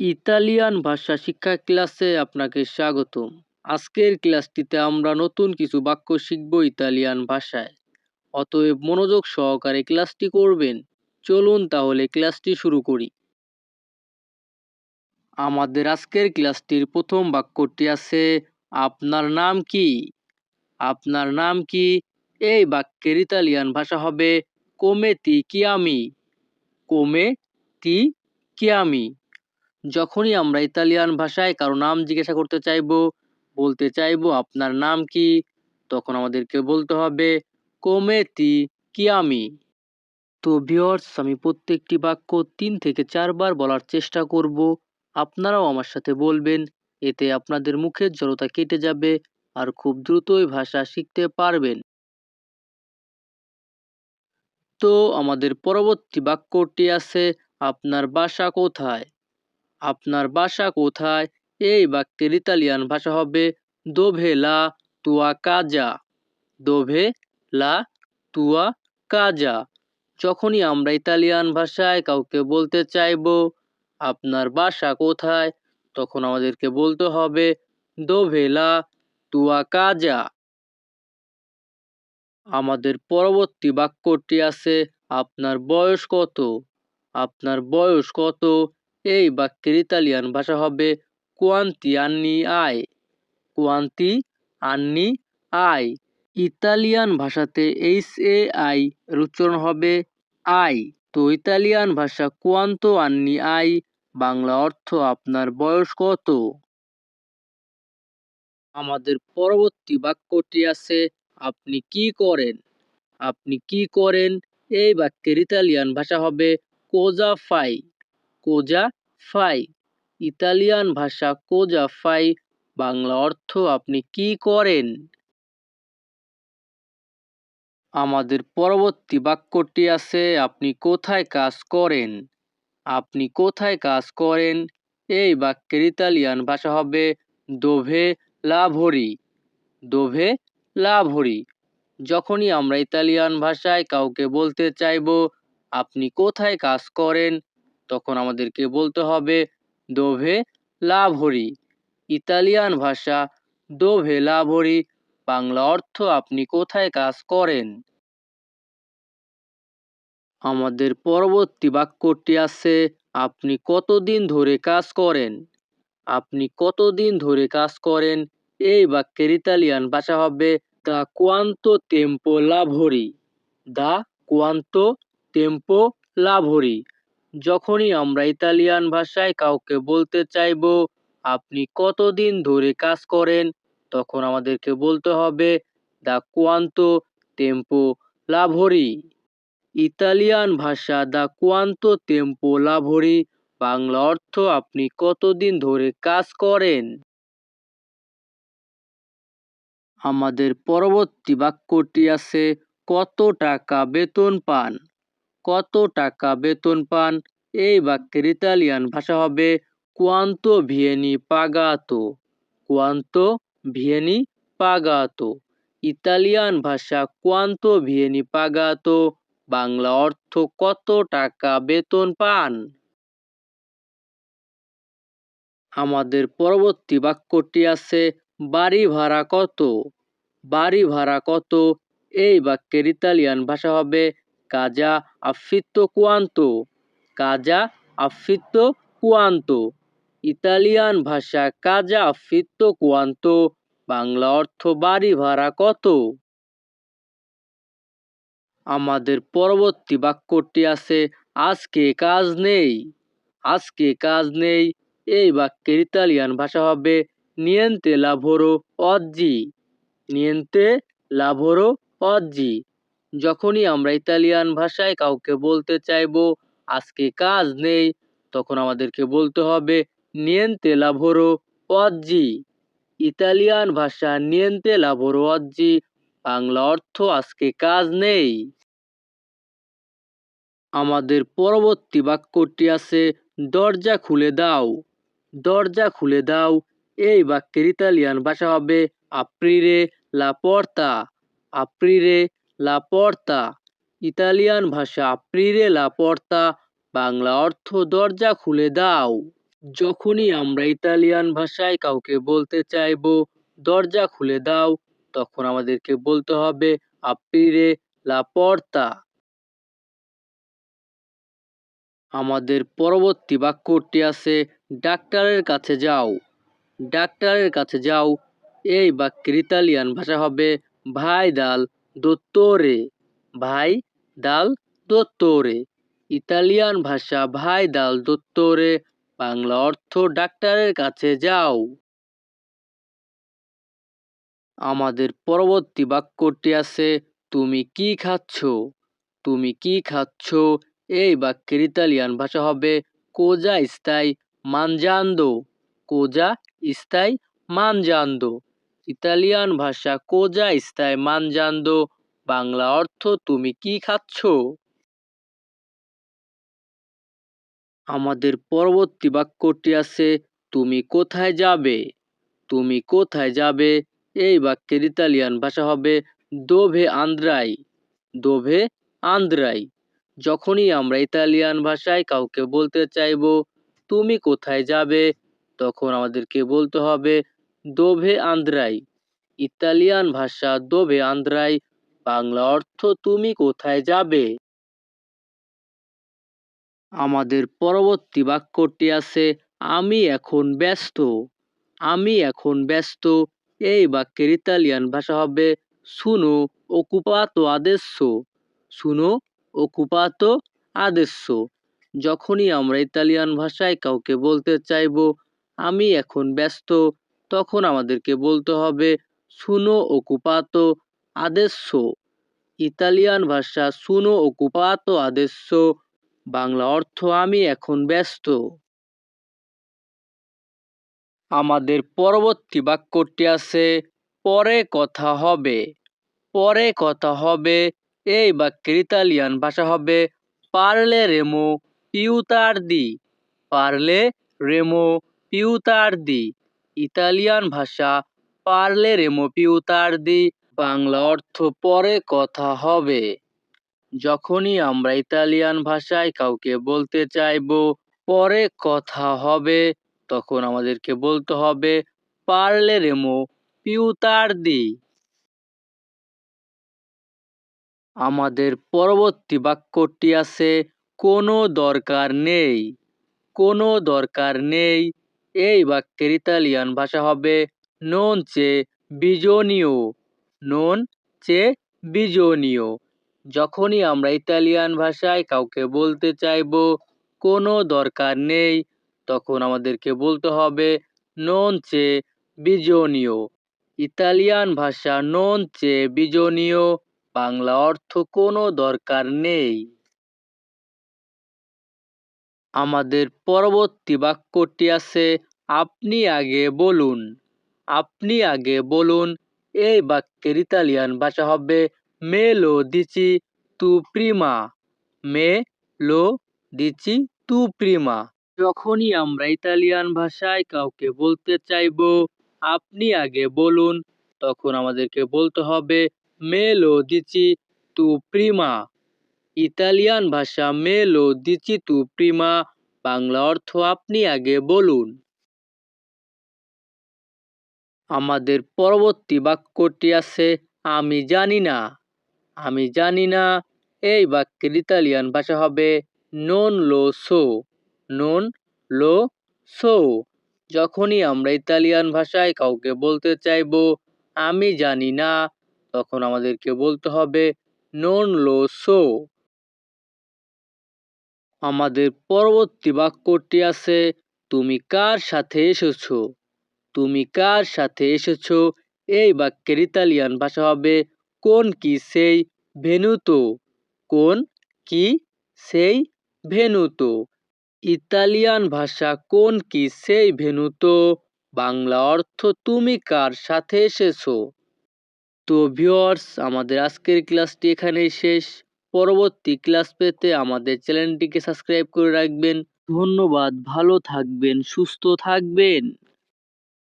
Italian ভাষা শিক্ষা ক্লাসে আপনাকে স্বাগতম। আজকের ক্লাসটিতে আমরা নতুন কিছু বাক্য শিখব ইতালিয়ান ভাষায়। অতএব মনোযোগ সহকারে ক্লাসটি করবেন। চলুন তাহলে ক্লাসটি শুরু করি। আমাদের আজকের ক্লাসটির প্রথম বাক্যটি আছে, আপনার নাম কি? আপনার নাম কি? এই বাক্যের ইতালিয়ান ভাষা হবে, কোমে তি কিয়ামি কোমে তি কিয়ামি যখনই আমরা ইতালিয়ান ভাষায় কারও নাম জিজ্ঞাসা করতে চাইব, বলতে চাইব, আপনার নাম কি? তখন আমাদেরকে বলতে হবে কোমেতি কিয়ামি তো ভিওর্স আমি প্রত্যেকটি বাক্য তিন থেকে চারবার বলার চেষ্টা করব। আপনারাও আমার সাথে বলবেন, এতে আপনাদের মুখের জড়তা কেটে যাবে আর খুব দ্রুতই ভাষা শিখতে পারবেন। তো আমাদের পরবর্তী বাক্যটি আছে, আপনার বাসা কোথায়? আপনার বাসা কোথায়? এই বাক্যের ইতালিয়ান ভাষা হবে দোভে লা তুয়া কাজা দোভে লা তুয়া কাজা যখনই আমরা ইতালিয়ান ভাষায় কাউকে বলতে চাইব, আপনার বাসা কোথায়? তখন আমাদেরকে বলতে হবে, দোভে লা তুয়া কাজা আমাদের পরবর্তী বাক্যটি আছে, আপনার বয়স কত? আপনার বয়স কত? এই বাক্যের ইতালিয়ান ভাষা হবে কোয়ান্তি আন্নি আয় কোয়ান্তি আন্নি আই ইতালিয়ান ভাষাতে এইচ এ আই উচ্চারণ হবে আই তো ইতালিয়ান ভাষা কোয়ান্ত আন্নি আই বাংলা অর্থ আপনার বয়স কত? আমাদের পরবর্তী বাক্যটি আছে আপনি কি করেন? আপনি কি করেন? এই বাক্যের ইতালিয়ান ভাষা হবে কোজা ফাই কোজা ফাই। ইতালিয়ান ভাষা কোজা ফাই? বাংলা অর্থ আপনি কি করেন? আমাদের পরবর্তী বাক্যটি আছে, আপনি কোথায় কাজ করেন? আপনি কোথায় কাজ করেন? এই বাক্যের ইতালিয়ান ভাষা হবে দোভে লাভরি দোভে লাভরি। যখনই আমরা ইতালিয়ান ভাষায় কাউকে বলতে চাইব, আপনি কোথায় কাজ করেন? তখন আমাদেরকে বলতে হবে, দোভে লাভরি ইতালিয়ান ভাষা, দোভে লাভরি বাংলা অর্থ, আপনি কোথায় কাজ করেন? আমাদের পরবর্তী বাক্যটি আছে, আপনি কতদিন ধরে কাজ করেন? আপনি কতদিন ধরে কাজ করেন? এই বাক্যের ইতালিয়ান ভাষা হবে, দা কোয়ান্তো টেম্পো লাভরি দা কোয়ান্তো টেম্পো লাভরি যখনই আমরা ইতালিয়ান ভাষায় কাউকে বলতে চাইব, আপনি কতদিন ধরে কাজ করেন? তখন আমাদেরকে বলতে হবে, দা কোয়ান্তো টেম্পো লাভরি ইতালিয়ান ভাষা, দা কোয়ান্তো টেম্পো লাভরি বাংলা অর্থ, আপনি কতদিন ধরে কাজ করেন? আমাদের পরবর্তী বাক্যটি আছে, কত টাকা বেতন পান? কত টাকা বেতন পান? এই বাক্যের ইতালিয়ান ভাষা হবে কোয়ান্তো ভিয়েনি পাগাতো কোয়ান্তো ভিয়েনি পাগাতো ইতালিয়ান ভাষা কোয়ান্তো ভিয়েনি পাগাতো বাংলা অর্থ কত টাকা বেতন পান? আমাদের পরবর্তী বাক্যটি আছে বাড়ি ভাড়া কত? বাড়ি ভাড়া কত? এই বাক্যের ইতালিয়ান ভাষা হবে কাজা আফিত্ত কুয়ান্ত। কাজা আফিত্তো কুয়ান্তো। ইতালিয়ান ভাষা কাজা আফিত্ত কুয়ান্তো। বাংলা অর্থ বাড়ি ভাড়া কত? আমাদের পরবর্তী বাক্যটি আছে, আজকে কাজ নেই। আজকে কাজ নেই। এই বাক্যের ইতালিয়ান ভাষা হবে, নিয়েন্তে লাভোরো অজ্জি। নিয়েন্তে লাভোরো অজ্জি। যখনই আমরা ইতালিয়ান ভাষায় কাউকে বলতে চাইব, আজকে কাজ নেই, তখন আমাদেরকে বলতে হবে, নিয়েন্তে লাভোরো অজ্জি ইতালিয়ান ভাষা, নিয়েন্তে লাভোরো অজ্জি বাংলা অর্থ, আজকে কাজ নেই। আমাদের পরবর্তী বাক্যটি আছে, দরজা খুলে দাও। দরজা খুলে দাও। এই বাক্যের ইতালিয়ান ভাষা হবে, আপ্রিরে লা পর্তা। আপ্রিরে লা পর্তা ইতালিয়ান ভাষা। আপ্রিরে লা পর্তা বাংলা অর্থ দরজা খুলে দাও। যখনই আমরা ইতালিয়ান ভাষায় কাউকে বলতে চাইব, দরজা খুলে দাও, তখন আমাদেরকে বলতে হবে আপ্রিরে লা পর্তা আমাদের পরবর্তী বাক্যটি আছে, ডাক্তারের কাছে যাও। ডাক্তারের কাছে যাও। এই বাক্যের ইতালিয়ান ভাষা হবে, ভাই দাল। দোত্তরে ভাই, দাল দোত্তরে ইতালিয়ান ভাষা, ভাই, দাল দোত্তরে বাংলা অর্থ, ডাক্তারের কাছে যাও। আমাদের পরবর্তী বাক্যটি আছে, তুমি কি খাচ্ছ? তুমি কি খাচ্ছ? এই বাক্যের ইতালিয়ান ভাষা হবে, কোজা স্তাই মানজান্দো। কোজা স্তাই মানজান্দো। ইতালিয়ান ভাষা কোজা স্তাই মানজান্দো? বাংলা অর্থ তুমি কি খাচ্ছ? আমাদের পরবর্তী বাক্যটি আছে, তুমি কোথায় যাবে? তুমি কোথায় যাবে? এই বাক্যের ইতালিয়ান ভাষা হবে, দোভে আন্দ্রাই। দোভে আন্দ্রাই। যখনই আমরা ইতালিয়ান ভাষায় কাউকে বলতে চাইব, তুমি কোথায় যাবে? তখন আমাদেরকে বলতে হবে দোভে আন্দ্রাই। ইতালিয়ান ভাষা দোভে আন্দ্রাই। বাংলা অর্থ, তুমি কোথায় যাবে? আমাদের পরবর্তী বাক্যটি আছে, আমি এখন ব্যস্ত। আমি এখন ব্যস্ত। এই বাক্যের ইতালিয়ান ভাষা হবে সুনো ওকুপাতো আদেsso সুনো ওকুপাতো আদেsso যখনই আমরা ইতালিয়ান ভাষায় কাউকে বলতে চাইব, আমি এখন ব্যস্ত। তখন আমাদেরকে বলতে হবে সুনো ওকুপাতো আদেsso ইতালিয়ান ভাষা সুনো ওকুপাতো আদেsso বাংলা অর্থ, আমি এখন ব্যস্ত। আমাদের পরবর্তী বাক্যটি আছে, পরে কথা হবে। পরে কথা হবে। এই বাক্যের ইতালিয়ান ভাষা হবে, পারলে রেমো পিউতার্দি। পারলে রেমো পিউতার্দি। ইতালিয়ান ভাষা, পারলে রেমো পিউতার্দি বাংলা অর্থ পরে কথা হবে। যখনই আমরা ইতালিয়ান ভাষায় কাউকে বলতে চাইব, পরে কথা হবে। তখন আমাদেরকে বলতে হবে, পারলে রেমো পিউতার্দি আমাদের পরবর্তী বাক্যটি আছে, কোনো দরকার নেই। কোনো দরকার নেই। এই বাক্যের ইতালিয়ান ভাষা হবে নন চে বিজনীয় নন চে বিজনীয় যখনই আমরা ইতালিয়ান ভাষায় কাউকে বলতে চাইব, কোনো দরকার নেই, তখন আমাদেরকে বলতে হবে নন চে বিজনীয় ইতালিয়ান ভাষা নন চে বিজনীয় বাংলা অর্থ কোনো দরকার নেই। আমাদের পরবর্তী বাক্যটি আছে আপনি আগে বলুন, আপনি আগে বলুন, এই বাক্যের ইতালিয়ান ভাষা হবে মে লো দিচি তু প্রিমা। মে লো দিচি তু প্রিমা। যখনই আমরা ইতালিয়ান ভাষায় কাউকে বলতে চাইব, আপনি আগে বলুন, তখন আমাদেরকে বলতে হবে মে লো দিচি তু প্রিমা। ইতালিয়ান ভাষা মে লো দিচি তু প্রিমা, বাংলা অর্থ আপনি আগে বলুন। আমাদের পরবর্তী বাক্যটি আছে, আমি জানি না। আমি জানি না। এই বাক্যের ইতালিয়ান ভাষা হবে নন লো সো নন লো সো যখনই আমরা ইতালিয়ান ভাষায় কাউকে বলতে চাইব, আমি জানি না, তখন আমাদেরকে বলতে হবে নন লো সো আমাদের পরবর্তী বাক্যটি আছে, তুমি কার সাথে এসেছ? তুমি কার সাথে এসেছ? এই বাক্যের ইতালিয়ান ভাষা হবে, কোন কি সেই ভেনুতো? কোন কি সেই ভেনুতো? ইতালিয়ান ভাষা, কোন কি সেই ভেনুতো? বাংলা অর্থ, তুমি কার সাথে এসেছ? তো ভিওয়ার্স আমাদের আজকের ক্লাসটি এখানেই শেষ। পরবর্তী ক্লাস পেতে আমাদের চ্যানেলটিকে সাবস্ক্রাইব করে রাখবেন। ধন্যবাদ, ভালো থাকবেন, সুস্থ থাকবেন।